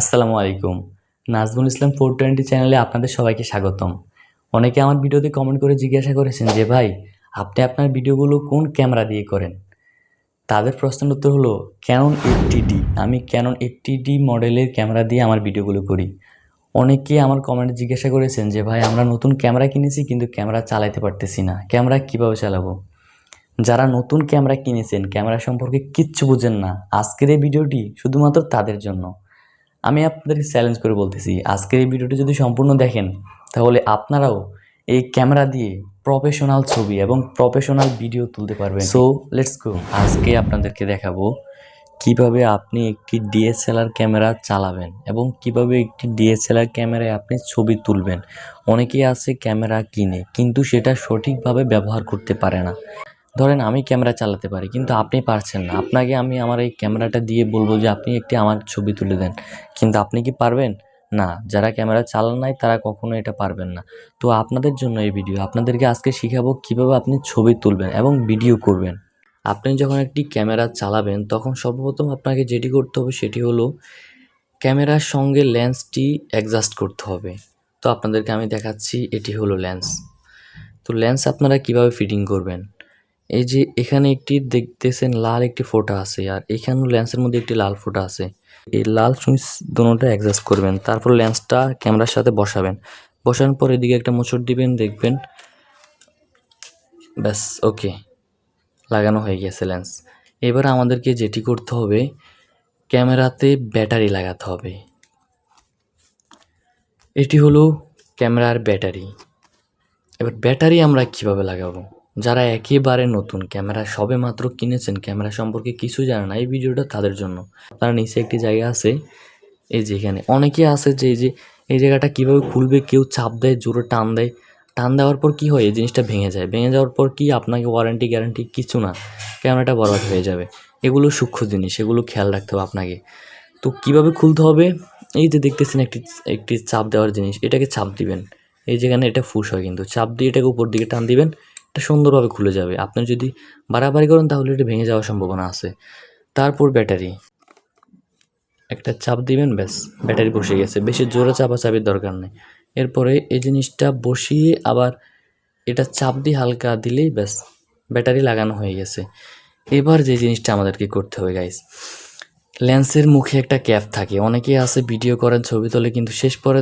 আসসালামু আলাইকুম। Nazmul Islam four twenty চ্যানেলে আপনাদের সবাইকে স্বাগতম। অনেকে আমার ভিডিওতে কমেন্ট করে জিজ্ঞাসা করেছেন যে, ভাই, আপনি আপনার ভিডিওগুলো কোন ক্যামেরা দিয়ে করেন? তাদের প্রশ্নের উত্তর হলো ক্যানন এইটটি আমি ক্যানন এইটটি মডেলের ক্যামেরা দিয়ে আমার ভিডিওগুলো করি। অনেকে আমার কমেন্টে জিজ্ঞাসা করেছেন যে, ভাই, আমরা নতুন ক্যামেরা কিনেছি, কিন্তু ক্যামেরা চালাইতে পারতেছি না। ক্যামেরা কীভাবে চালাবো? যারা নতুন ক্যামেরা কিনেছেন, ক্যামেরা সম্পর্কে কিচ্ছু বুঝেন না। আজকের এই ভিডিওটি শুধুমাত্র তাদের জন্য। আমি আপনাদেরকে চ্যালেঞ্জ করে বলতেছি, আজকের এই ভিডিওটি যদি সম্পূর্ণ দেখেন, তাহলে আপনারাও এই ক্যামেরা দিয়ে প্রফেশনাল ছবি এবং প্রফেশনাল ভিডিও তুলতে পারবেন। সো লেটস গো আজকে আপনাদেরকে দেখাবো কীভাবে আপনি একটি ডিএসএলআর ক্যামেরা চালাবেন এবং কীভাবে একটি ডিএসএলআর ক্যামেরায় আপনি ছবি তুলবেন। অনেকেই আছে ক্যামেরা কিনে, কিন্তু সেটা সঠিকভাবে ব্যবহার করতে পারে না। ধরেন আমি ক্যামেরা চালাতে পারি, কিন্তু আপনি পারছেন না। আপনাকে আমি আমার এই ক্যামেরাটা দিয়ে বলব যে আপনি একটি আমার ছবি তুলে দেন। কিন্তু আপনি কি পারবেন? না, যারা ক্যামেরা চালান নাই তারা কখনো এটা পারবেন না। তো আপনাদের জন্য এই ভিডিও আপনাদেরকে আজকে শিখাবো কীভাবে আপনি ছবি তুলবেন এবং ভিডিও করবেন। আপনি যখন একটি ক্যামেরা চালাবেন, তখন সর্বপ্রথম আপনাকে যেটি করতে হবে সেটি হলো ক্যামেরার সঙ্গে লেন্সটি অ্যাডজাস্ট করতে হবে। তো আপনাদেরকে আমি দেখাচ্ছি, এটি হলো লেন্স তো লেন্স আপনারা কীভাবে ফিটিং করবেন? এই যে এখানে একটি দেখতেছেন লাল একটি ফোঁটা আছে, আর এখানেও লেন্সের মধ্যে একটি লাল ফোঁটা আছে। এই লাল সুইচ দুটোটা অ্যাডজাস্ট করবেন, তারপর লেন্সটা ক্যামেরার সাথে বসাবেন। বসানোর পর এদিকে একটা মোচড় দিবেন, দেখবেন ব্যাস ওকে লাগানো হয়ে গেছে লেন্স। এবার আমাদেরকে যেটি করতে হবে, ক্যামেরাতে ব্যাটারি লাগাতে হবে। এটি হলো ক্যামেরার ব্যাটারি। এবার ব্যাটারি আমরা কীভাবে লাগাবো? যারা একেবারে নতুন, ক্যামেরা সবে মাত্র কিনেছেন, ক্যামেরা সম্পর্কে কিছু জানে না, এই ভিডিওটা তাদের জন্য। তার নিচে একটি জায়গা আছে, এই যে এখানে। অনেকে আছে যে, এই যে, এই জায়গাটা কীভাবে খুলবে, কেউ চাপ দেয়, জোরে টান দেয়। টান দেওয়ার পর কী হয়? এই জিনিসটা ভেঙে যায়। ভেঙে যাওয়ার পর কি? আপনাকে ওয়ারেন্টি গ্যারান্টি কিছু না। ক্যামেরাটা বরবাদ হয়ে যাবে। এগুলো সূক্ষ্ম জিনিস, এগুলো খেয়াল রাখতে হবে আপনাকে। তো কীভাবে খুলতে হবে? এই যে দেখতেছেন একটি একটি চাপ দেওয়ার জিনিস, এটাকে চাপ দিবেন। এই যেখানে এটা ফুস হয় কিন্তু। চাপ দিয়ে এটাকে উপর দিকে টান দিবেন। এটা সুন্দরভাবে খুলে যাবে। আপনি যদি বাড়াবাড়ি করেন তাহলে এটা ভেঙে যাওয়ার সম্ভাবনা আছে। তারপর ব্যাটারি। একটা চাপ দিবেন, ব্যাস, ব্যাটারি বসে গেছে। বেশি জোরে চাপাচাপির দরকার নেই। এরপরে এই জিনিসটা বসিয়ে আবার এটা চাপ দিয়ে হালকা দিলেই, ব্যাস, ব্যাটারি লাগানো হয়ে গেছে। এবার যে জিনিসটা আমাদেরকে করতে হবে গাইস লেন্সের মুখে একটা ক্যাপ থাকে। অনেকেই আছে, ভিডিও করেন, ছবি তোলে, কিন্তু শেষ পরে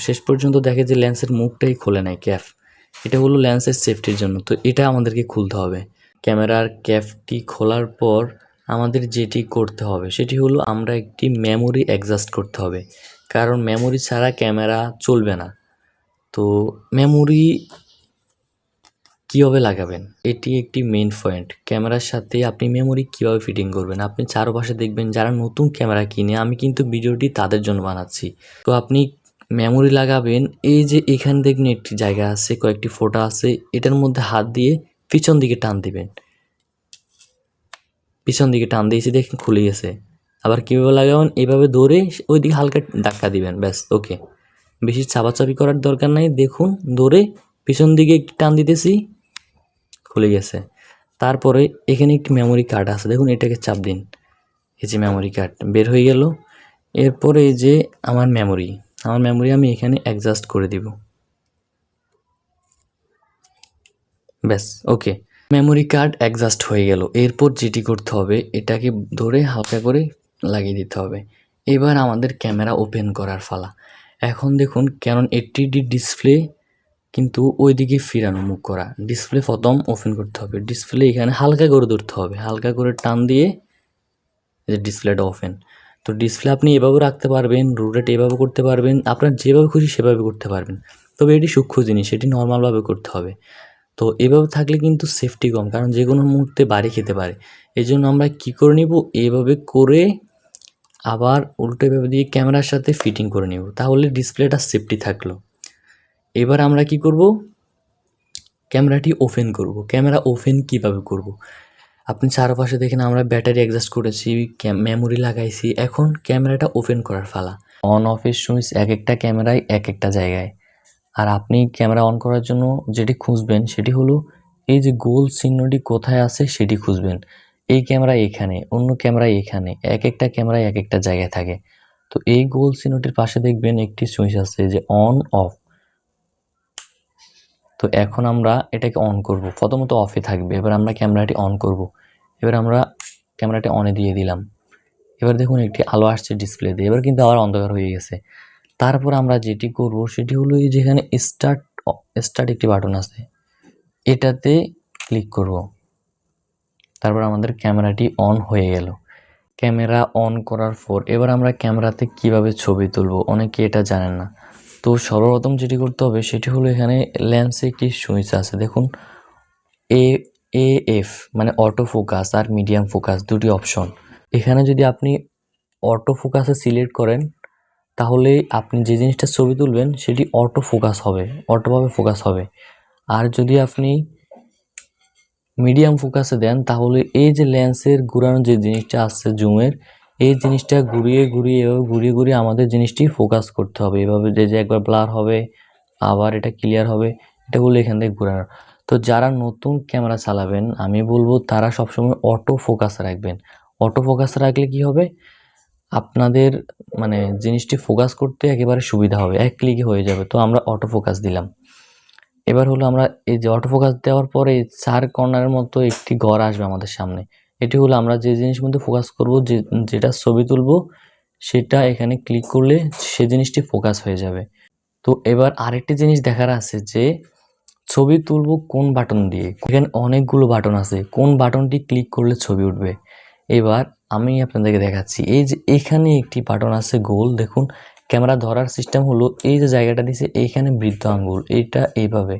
শেষ পর্যন্ত দেখে যে লেন্সের মুখটাই খোলে নেয় ক্যাপ। এটা হলো ল্যান্সের সেফটির জন্য। তো এটা আমাদেরকে খুলতে হবে। ক্যামেরার ক্যাপটি খোলার পর আমাদের যেটি করতে হবে, সেটি হলো আমরা একটি মেমোরি অ্যাডজাস্ট করতে হবে। কারণ মেমোরি ছাড়া ক্যামেরা চলবে না। তো মেমোরি কীভাবে লাগাবেন? এটি একটি মেন পয়েন্ট ক্যামেরার সাথে আপনি মেমোরি কীভাবে ফিটিং করবেন? আপনি চারপাশে দেখবেন যারা নতুন ক্যামেরা কিনে, আমি কিন্তু ভিডিওটি তাদের জন্য বানাচ্ছি। তো আপনি মেমোরি লাগাবেন, এই যে এখানে দেখবেন একটি জায়গা আছে, কয়েকটি ফোটা আছে, এটার মধ্যে হাত দিয়ে পিছন দিকে টান দিবেন। পিছন দিকে টান দিয়েছি দেখেন খুলে গেছে। আবার কীভাবে লাগাবেন? এভাবে ধরে ওই দিকে হালকা ধাক্কা দিবেন, ব্যাস, ওকে। বেশি চাপাচাপি করার দরকার নাই, দেখুন, ধরে পিছন দিকে একটু টান দিতেছি, খুলে গেছে। তারপরে এখানে একটি মেমোরি কার্ড আছে, দেখুন, এটাকে চাপ দিন। এই যে মেমোরি কার্ড বের হয়ে গেল। এরপরে এই যে আমার মেমোরি আমার মেমোরি আমি এখানে অ্যাডজাস্ট করে দিব। ব্যাস ওকে মেমোরি কার্ড অ্যাডজাস্ট হয়ে গেল। এরপর যেটি করতে হবে। এটাকে ধরে হালকা করে লাগিয়ে দিতে হবে। এবার আমাদের ক্যামেরা ওপেন করার ফালা। এখন দেখুন ক্যানন এইটটি ডিসপ্লে কিন্তু ওইদিকে ফিরানো, মুখ করা। ডিসপ্লে প্রথম ওপেন করতে হবে। ডিসপ্লে এখানে হালকা করে ধরতে হবে। হালকা করে টান দিয়ে যে ডিসপ্লেটা ওপেন তো ডিসপ্লে আপনি এভাবে রাখতে পারবেন রোটেট এভাবে করতে পারবেন, আপনার যেভাবে খুশি সেভাবে করতে পারবেন। তবে এটি সূক্ষ্ম জিনিস, এটি নর্মালভাবে করতে হবে। তো এভাবে থাকলে কিন্তু সেফটি কম, কারণ যে কোনো মুহূর্তে বাড়ি খেতে পারে। এই জন্য আমরা কী করে নিব? এভাবে করে আবার উল্টো এভাবে দিয়ে ক্যামেরার সাথে ফিটিং করে নেব, তাহলে ডিসপ্লেটা সেফটি থাকল। এবার আমরা কি করব? ক্যামেরাটি ওপেন করব। ক্যামেরা ওপেন কীভাবে করব? আপনি চারপাশে দেখেন আমরা ব্যাটারি অ্যাডজাস্ট করেছি মেমোরি লাগাইছি, এখন ক্যামেরাটা ওপেন করার ফালা। অন অফের সুইচ এক একটা ক্যামেরায় এক একটা জায়গায়। আর আপনি ক্যামেরা অন করার জন্য যেটি খুঁজবেন সেটি হলো এই যে গোল চিহ্নটি কোথায় আছে সেটি খুঁজবেন। এই ক্যামেরা এখানে, অন্য ক্যামেরা এখানে, এক একটা ক্যামেরায় এক একটা জায়গায় থাকে। তো এই গোল চিহ্নটির পাশে দেখবেন একটি সুইচ আছে যে অন অফ তো এখন আমরা এটাকে অন করব। প্রথমত অফে থাকবে, এবার আমরা ক্যামেরাটি অন করব। এবার আমরা ক্যামেরাটি অনে দিয়ে দিলাম। এবার দেখুন একটি আলো আসছে ডিসপ্লেতে এবার কিন্তু আবার অন্ধকার হয়ে গেছে। তারপর আমরা যেটি করব সেটি হলো এই যেখানে স্টার্ট স্টার্ট একটি বাটন আছে, এটাতে ক্লিক করব। তারপর আমাদের ক্যামেরাটি অন হয়ে গেল। ক্যামেরা অন করার পর এবার আমরা ক্যামেরাতে কীভাবে ছবি তুলব, অনেকে এটা জানেন না। তো সর্বপ্রথম যেটি করতে হবে সেটি হলো এখানে লেন্সে একটি সুইচ আছে। দেখুন এ এ এফ মানে অটো ফোকাস আর মিডিয়াম ফোকাস দুটি অপশন এখানে যদি আপনি অটো ফোকাসে সিলেক্ট করেন, তাহলে আপনি যে জিনিসটা ছবি তুলবেন সেটি অটো ফোকাস হবে অটোভাবে ফোকাস হবে। আর যদি আপনি মিডিয়াম ফোকাসে দেন, তাহলে এই যে লেন্সের ঘুরানো যে জিনিসটা আসছে জুমের এই জিনিসটা ঘুরিয়ে ঘুরিয়ে এভাবে ঘুরিয়ে ঘুরিয়ে আমাদের জিনিসটি ফোকাস করতে হবে। এভাবে যে যে একবার ব্লার হবে, আবার এটা ক্লিয়ার হবে, এটা হলো এখান থেকে ঘুরানো। তো যারা নতুন ক্যামেরা চালাবেন, আমি বলব তারা সবসময় অটো ফোকাস রাখবেন। অটো ফোকাস রাখলে কি হবে? আপনাদের মানে জিনিসটি ফোকাস করতে একেবারে সুবিধা হবে, এক ক্লিকে হয়ে যাবে। তো আমরা অটো ফোকাস দিলাম। এবার হলো আমরা এই যে অটো ফোকাস দেওয়ার পরে চার কর্নারের মতো একটি ঘর আসবে আমাদের সামনে। এটি হলো আমরা যে জিনিস মধ্যে ফোকাস করব, যে, যেটা ছবি তুলবো, সেটা এখানে ক্লিক করলে সে জিনিসটি ফোকাস হয়ে যাবে। তো এবার আরেকটি জিনিস দেখার আছে যে, ছবি তুলব কোন বাটন দিয়ে? এখানে অনেকগুলো বাটন আছে, কোন বাটনটি ক্লিক করলে ছবি উঠবে? এবার আমি আপনাদেরকে দেখাচ্ছি, এই যে এখানে একটি বাটন আছে গোল, দেখুন, ক্যামেরা ধরার সিস্টেম হলো এই যে জায়গাটা দিছে এইখানে বৃদ্ধ আঙ্গুল এইটা এইভাবে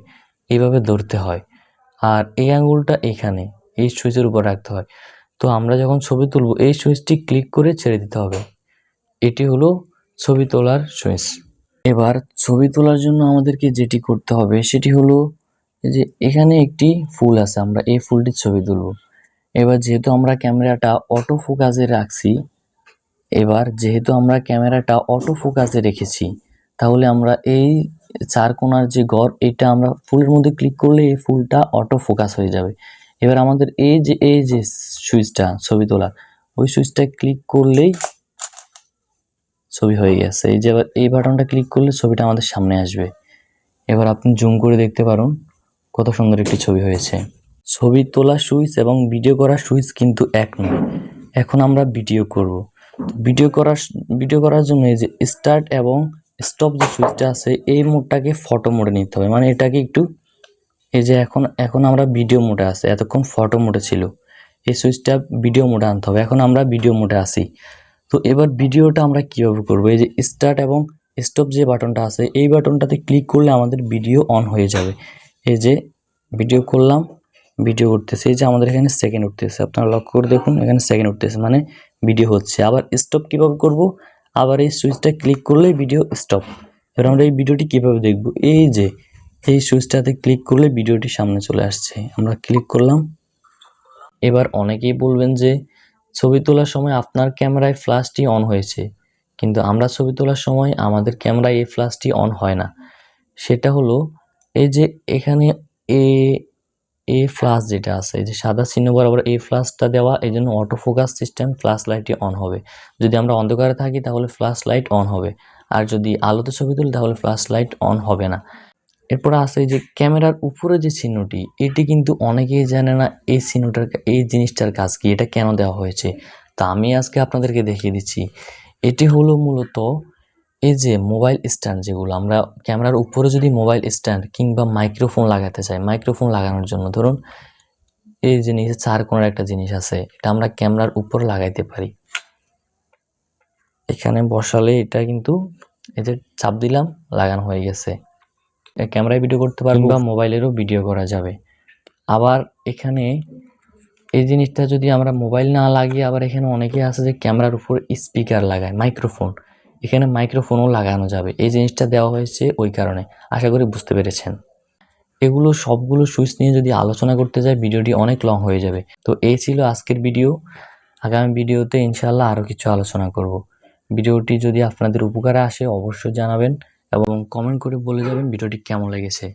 এইভাবে ধরতে হয়। আর এই আঙ্গুলটা এখানে এই সুইচের উপর রাখতে হয়। তো আমরা যখন ছবি তুলবো, এই সুইচটি ক্লিক করে ছেড়ে দিতে হবে। এটি হলো ছবি তোলার সুইচ এবার ছবি তোলার জন্য আমাদেরকে যেটি করতে হবে, সেটি হলো যে এখানে একটি ফুল আছে, আমরা এই ফুলটির ছবি তুলব। এবার যেহেতু আমরা ক্যামেরাটা অটো ফোকাসে রাখছি, এবার যেহেতু আমরা ক্যামেরাটা অটো ফোকাসে রেখেছি, তাহলে আমরা এই চার কোণার যে গড়, এটা আমরা ফুলের মধ্যে ক্লিক করলে এই ফুলটা অটো ফোকাস হয়ে যাবে। এবার আমাদের এই যে এই যে সুইচটা ছবি তোলা ওই সুইচটা ক্লিক করলেই ছবি হয়ে গেছে। এই যে এবার এই বাটনটা ক্লিক করলে ছবিটা আমাদের সামনে আসবে। এবার আপনি জুম করে দেখতে পারুন কত সুন্দর একটি ছবি হয়েছে। ছবি তোলা সুইচ এবং ভিডিও করার সুইচ কিন্তু এক নয়। এখন আমরা ভিডিও করব। ভিডিও করার ভিডিও করার জন্য এই যে স্টার্ট এবং স্টপ যে সুইচটা আছে, এই মোডটাকে ফটো মোডে নিতে হবে। মানে এটাকে একটু এই যে এখন এখন আমরা ভিডিও মোডে আছে, এতক্ষণ ফটো মোডে ছিল। এই সুইচটা ভিডিও মোডে আনতে হবে, এখন আমরা ভিডিও মোডে আসি তো এবার ভিডিওটা আমরা কীভাবে করব? এই যে স্টার্ট এবং স্টপ যে বাটনটা আছে, এই বাটনটাতে ক্লিক করলে আমাদের ভিডিও অন হয়ে যাবে। এই যে ভিডিও করলাম ভিডিও উঠতেছে এই যে আমাদের এখানে সেকেন্ড উঠতেছে। আপনারা লক্ষ্য করে দেখুন, এখানে সেকেন্ড উঠতেছে মানে ভিডিও হচ্ছে। আবার স্টপ কীভাবে করব? আবার এই সুইচটা ক্লিক করলে ভিডিও স্টপ এবার আমরা এই ভিডিওটি কীভাবে দেখব? এই যে এই সুইচটাতে ক্লিক করলে ভিডিওটি সামনে চলে আসছে। আমরা ক্লিক করলাম। এবার অনেকেই বলবেন যে, ছবি তোলার সময় আপনার ক্যামেরায় ফ্ল্যাশটি অন হয়েছে। কিন্তু আমরা ছবি তোলার সময় আমাদের ক্যামেরায় এই ফ্ল্যাশটি অন হয় না। সেটা হলো, এই যে এখানে এ এ ফ্লাশ যেটা আছে, এই যে সাদা চিহ্ন বরাবর এই ফ্লাশটা দেওয়া, এই জন্য অটো ফোকাস সিস্টেম ফ্ল্যাশ লাইটটি অন হবে। যদি আমরা অন্ধকারে থাকি, তাহলে ফ্ল্যাশ লাইট অন হবে। আর যদি আলোতে ছবি তুলি, তাহলে ফ্ল্যাশ লাইট অন হবে না। এরপর আসে যে ক্যামেরার উপরে যে চিহ্নটি, এটি কিন্তু অনেকেই জানে না এই চিহ্নটার এই জিনিসটার কাজ কি, এটা কেন দেওয়া হয়েছে। তা আমি আজকে আপনাদেরকে দেখিয়ে দিচ্ছি। এটি হলো মূলত এই যে মোবাইল স্ট্যান্ড যেগুলো, আমরা ক্যামেরার উপরে যদি মোবাইল স্ট্যান্ড কিংবা মাইক্রোফোন লাগাতে চাই, মাইক্রোফোন লাগানোর জন্য ধরুন এই যে নিচে চার কোণের একটা জিনিস আছে, এটা আমরা ক্যামেরার উপর লাগাইতে পারি। এখানে বসালে এটা কিন্তু এই যে চাপ দিলাম, লাগানো হয়ে গেছে। ক্যামেরায় ভিডিও করতে পারব বা মোবাইলেরও ভিডিও করা যাবে। আবার এখানে এই জিনিসটা যদি আমরা মোবাইল না লাগিয়ে আবার এখানে অনেকে আছে যে ক্যামেরার উপর স্পিকার লাগায় মাইক্রোফোন এখানে মাইক্রোফোনও লাগানো যাবে। এই জিনিসটা দেওয়া হয়েছে ওই কারণে। আশা করি বুঝতে পেরেছেন। এগুলো সবগুলো সুইচ নিয়ে যদি আলোচনা করতে যাই ভিডিওটি অনেক লং হয়ে যাবে। তো এই ছিল আজকের ভিডিও আগামী ভিডিওতে ইনশাল্লাহ আরও কিছু আলোচনা করব। ভিডিওটি যদি আপনাদের উপকারে আসে অবশ্যই জানাবেন। এবং কমেন্ট করে বলে যাবেন ভিডিওটি কেমন লেগেছে।